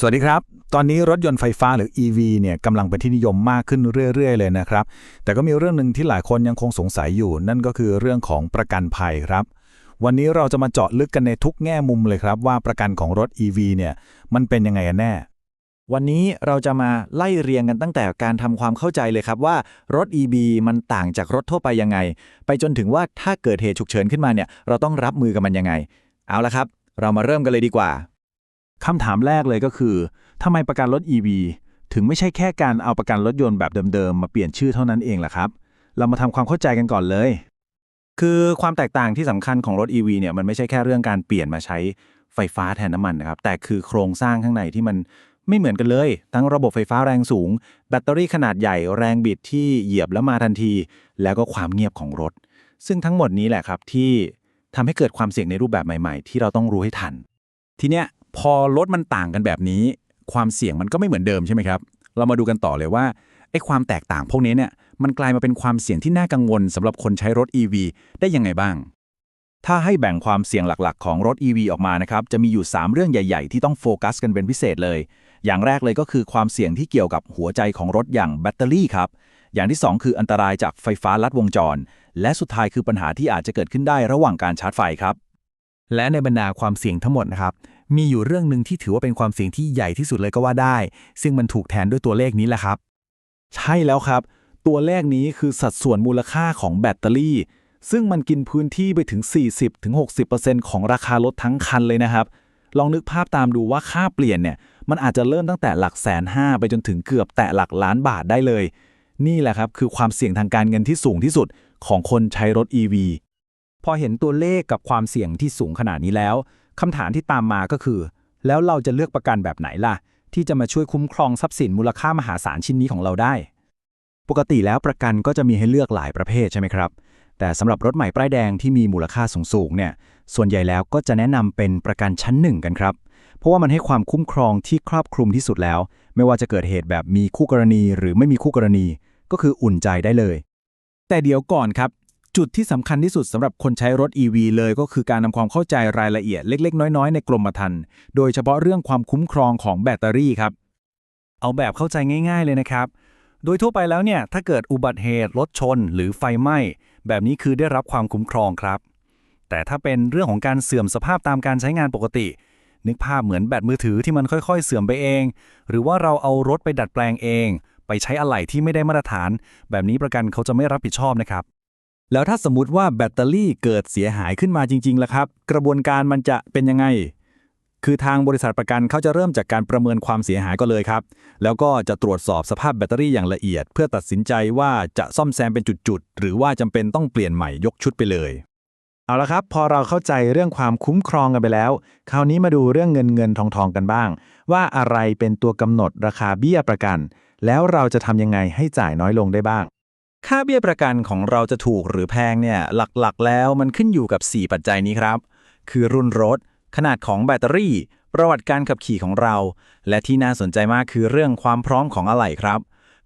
สวัสดีครับ ตอนนี้รถยนต์ไฟฟ้าหรือ EV เนี่ยกำลังเป็นที่นิยมมากขึ้นเรื่อย ๆ เลยนะครับ แต่ก็มีเรื่องหนึ่งที่หลายคนยังคงสงสัยอยู่ นั่นก็คือเรื่องของประกันภัยครับ วันนี้เราจะมาเจาะลึกกันในทุกแง่มุมเลยครับ ว่าประกันของรถ EV เนี่ยมันเป็นยังไงแน่ วันนี้เราจะมาไล่เรียงกันตั้งแต่การทำความเข้าใจเลยครับว่ารถ EV มันต่างจากรถทั่วไปยังไง ไปจนถึงว่าถ้าเกิดเหตุฉุกเฉินขึ้นมาเนี่ยเราต้องรับมือกับมันยังไง เอาละครับ เรามาเริ่มกันเลยดีกว่า คำถามแรกเลยก็คือทำไมประกันรถ EV ถึงไม่ใช่แค่การเอาประกันรถยนต์แบบเดิมๆ มาเปลี่ยนชื่อเท่านั้นเองล่ะครับ เรามาทำความเข้าใจกันก่อนเลย คือความแตกต่างที่สำคัญของรถ EV เนี่ยมันไม่ใช่แค่เรื่องการเปลี่ยนมาใช้ไฟฟ้าแทนน้ำมันนะครับ แต่คือโครงสร้างข้างในที่มันไม่เหมือนกันเลย ทั้งระบบไฟฟ้าแรงสูง แบตเตอรี่ขนาดใหญ่แรงบิดที่เหยียบแล้วมาทันที แล้วก็ความเงียบของรถ ซึ่งทั้งหมดนี้แหละครับที่ทำให้เกิดความเสี่ยงในรูปแบบใหม่ ๆ ที่เราต้องรู้ให้ทัน ทีเนี้ย พอรถมันต่างกันแบบนี้ ความเสี่ยงมันก็ไม่เหมือนเดิมใช่ไหมครับ เรามาดูกันต่อเลยว่าไอ้ความแตกต่างพวกนี้เนี่ยมันกลายมาเป็นความเสี่ยงที่น่ากังวลสำหรับคนใช้รถ EV ได้ยังไงบ้าง ถ้าให้แบ่งความเสี่ยงหลักๆ ของรถ EV ออกมานะครับจะมีอยู่ 3 เรื่องใหญ่ ๆ ที่ต้องโฟกัสกันเป็นพิเศษเลย อย่างแรกเลยก็คือความเสี่ยงที่เกี่ยวกับหัวใจของรถอย่างแบตเตอรี่ครับอย่างที่ 2 คืออันตรายจากไฟฟ้าลัดวงจร และสุดท้ายคือปัญหาที่อาจจะเกิดขึ้นได้ระหว่างการชาร์จไฟครับและในบรรดาความเสี่ยงทั้งหมดนะครับ มีอยู่เรื่องหนึ่งที่ถือว่าเป็นความเสี่ยงที่ใหญ่ที่สุดเลยก็ว่าได้ ซึ่งมันถูกแทนด้วยตัวเลขนี้แหละครับ ใช่แล้วครับ ตัวเลขนี้คือสัดส่วนมูลค่าของแบตเตอรี่ ซึ่งมันกินพื้นที่ไปถึง 40-60%ของราคารถทั้งคันเลยนะครับ ลองนึกภาพตามดูว่าค่าเปลี่ยนเนี่ยมันอาจจะเริ่มตั้งแต่หลักแสนห้าไปจนถึงเกือบแตะหลักล้านบาทได้เลย นี่แหละครับคือความเสี่ยงทางการเงินที่สูงที่สุดของคนใช้รถ EV พอเห็นตัวเลขกับความเสี่ยงที่สูงขนาดนี้แล้ว คำถามที่ตามมาก็คือ แล้วเราจะเลือกประกันแบบไหนล่ะ ที่จะมาช่วยคุ้มครองทรัพย์สินมูลค่ามหาศาลชิ้นนี้ของเราได้ ปกติแล้วประกันก็จะมีให้เลือกหลายประเภทใช่ไหมครับ แต่สำหรับรถใหม่ป้ายแดงที่มีมูลค่าสูงๆเนี่ยส่วนใหญ่แล้วก็จะแนะนำเป็นประกันชั้นหนึ่งกันครับ เพราะว่ามันให้ความคุ้มครองที่ครอบคลุมที่สุดแล้ว ไม่ว่าจะเกิดเหตุแบบมีคู่กรณีหรือไม่มีคู่กรณี ก็คืออุ่นใจได้เลย แต่เดี๋ยวก่อนครับ จุดที่สำคัญที่สุดสำหรับคนใช้รถ EV เลยก็คือการทำความเข้าใจรายละเอียดเล็ก ๆ น้อย ๆ ในกรมธรรม์โดยเฉพาะเรื่องความคุ้มครองของแบตเตอรี่ครับ เอาแบบเข้าใจง่าย ๆ เลยนะครับ โดยทั่วไปแล้วเนี่ย ถ้าเกิดอุบัติเหตุรถชน หรือไฟไหม้ แบบนี้คือได้รับความคุ้มครองครับ แต่ถ้าเป็นเรื่องของการเสื่อมสภาพตามการใช้งานปกติ นึกภาพเหมือนแบตมือถือที่มันค่อย ๆ เสื่อมไปเอง หรือว่าเราเอารถไปดัดแปลงเอง ไปใช้อะไหล่ที่ไม่ได้มาตรฐาน แบบนี้ประกันเขาจะไม่รับผิดชอบนะครับ แล้วถ้าสมมติว่าแบตเตอรี่เกิดเสียหายขึ้นมาจริงๆล่ะครับ กระบวนการมันจะเป็นยังไง คือทางบริษัทประกันเขาจะเริ่มจากการประเมินความเสียหายก็เลยครับ แล้วก็จะตรวจสอบสภาพแบตเตอรี่อย่างละเอียด เพื่อตัดสินใจว่าจะซ่อมแซมเป็นจุดๆ หรือว่าจำเป็นต้องเปลี่ยนใหม่ยกชุดไปเลย เอาละครับ พอเราเข้าใจเรื่องความคุ้มครองกันไปแล้ว คราวนี้มาดูเรื่องเงินเงินทองทองกันบ้าง ว่าอะไรเป็นตัวกำหนดราคาเบี้ยประกัน แล้วเราจะทำยังไงให้จ่ายน้อยลงได้บ้าง ค่าเบี้ยประกันของเราจะถูกหรือแพงเนี่ยหลักๆ แล้วมันขึ้นอยู่กับ 4 ปัจจัยนี้ครับ คือรุ่นรถ ขนาดของแบตเตอรี่ ประวัติการขับขี่ของเรา และที่น่าสนใจมากคือเรื่องความพร้อมของอะไหล่ครับ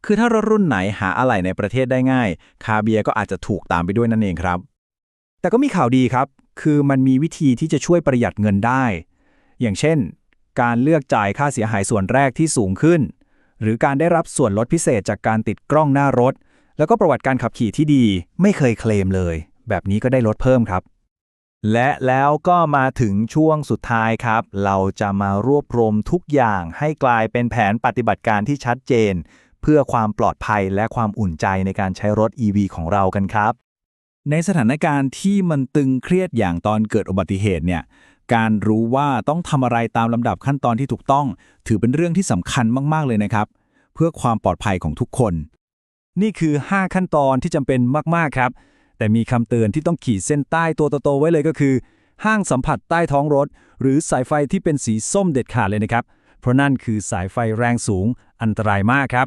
คือถ้ารถรุ่นไหนหาอะไหล่ในประเทศได้ง่าย ค่าเบียก็อาจจะถูกตามไปด้วยนั่นเองครับ แต่ก็มีข่าวดีครับ คือมันมีวิธีที่จะช่วยประหยัดเงินได้ อย่างเช่น การเลือกจ่ายค่าเสียหายส่วนแรกที่สูงขึ้น หรือการได้รับส่วนลดพิเศษจากการติดกล้องหน้ารถ แล้วก็ประวัติการขับขี่ที่ดีไม่เคยเคลมเลย แบบนี้ก็ได้ลดเพิ่มครับ และแล้วก็มาถึงช่วงสุดท้ายครับ เราจะมารวบรวมทุกอย่างให้กลายเป็นแผนปฏิบัติการที่ชัดเจน เพื่อความปลอดภัยและความอุ่นใจในการใช้รถ EV ของเรากันครับ ในสถานการณ์ที่มันตึงเครียดอย่างตอนเกิดอุบัติเหตุเนี่ยการรู้ว่าต้องทำอะไรตามลำดับขั้นตอนที่ถูกต้อง ถือเป็นเรื่องที่สำคัญมาก ๆ เลยนะครับ เพื่อความปลอดภัยของทุกคน นี่คือ 5 ขั้นตอนที่จำเป็นมาก ๆ ครับ แต่มีคำเตือนที่ต้องขีดเส้นใต้ตัวโตๆไว้เลยก็คือ ห้างสัมผัสใต้ท้องรถ หรือสายไฟที่เป็นสีส้มเด็ดขาดเลยนะครับ เพราะนั่นคือสายไฟแรงสูงอันตรายมากครับ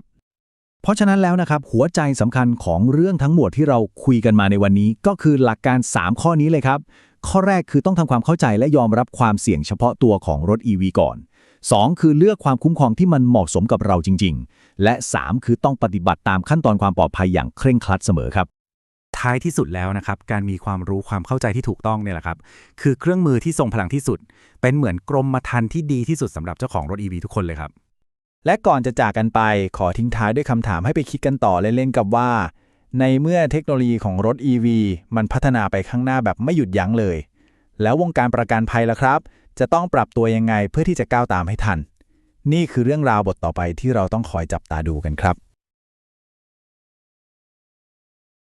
เพราะฉะนั้นแล้วนะครับ หัวใจสำคัญของเรื่องทั้งหมดที่เราคุยกันมาในวันนี้ ก็คือหลักการ 3 ข้อนี้เลยครับ ข้อแรกคือต้องทำความเข้าใจและยอมรับความเสี่ยงเฉพาะตัวของรถ EV ก่อน 2 คือเลือกความคุ้มครองที่มันเหมาะสมกับเราจริง ๆ และ 3 คือต้องปฏิบัติตามขั้นตอนความปลอดภัยอย่างเคร่งครัดเสมอครับ ท้ายที่สุดแล้วนะครับ การมีความรู้ความเข้าใจที่ถูกต้องเนี่ยแหละครับ คือเครื่องมือที่ทรงพลังที่สุด เป็นเหมือนกรมธรรม์ที่ดีที่สุดสำหรับเจ้าของรถ EV ทุกคนเลยครับ และก่อนจะจากกันไปขอทิ้งท้ายด้วยคำถามให้ไปคิดกันต่อเล่นๆกับว่า ในเมื่อเทคโนโลยีของรถ EV มันพัฒนาไปข้างหน้าแบบไม่หยุดยั้งเลย แล้ววงการประกันภัยล่ะครับ จะต้องปรับตัวยังไงเพื่อที่จะก้าวตามให้ทัน นี่คือเรื่องราวบทต่อไปที่เราต้องคอยจับตาดูกันครับ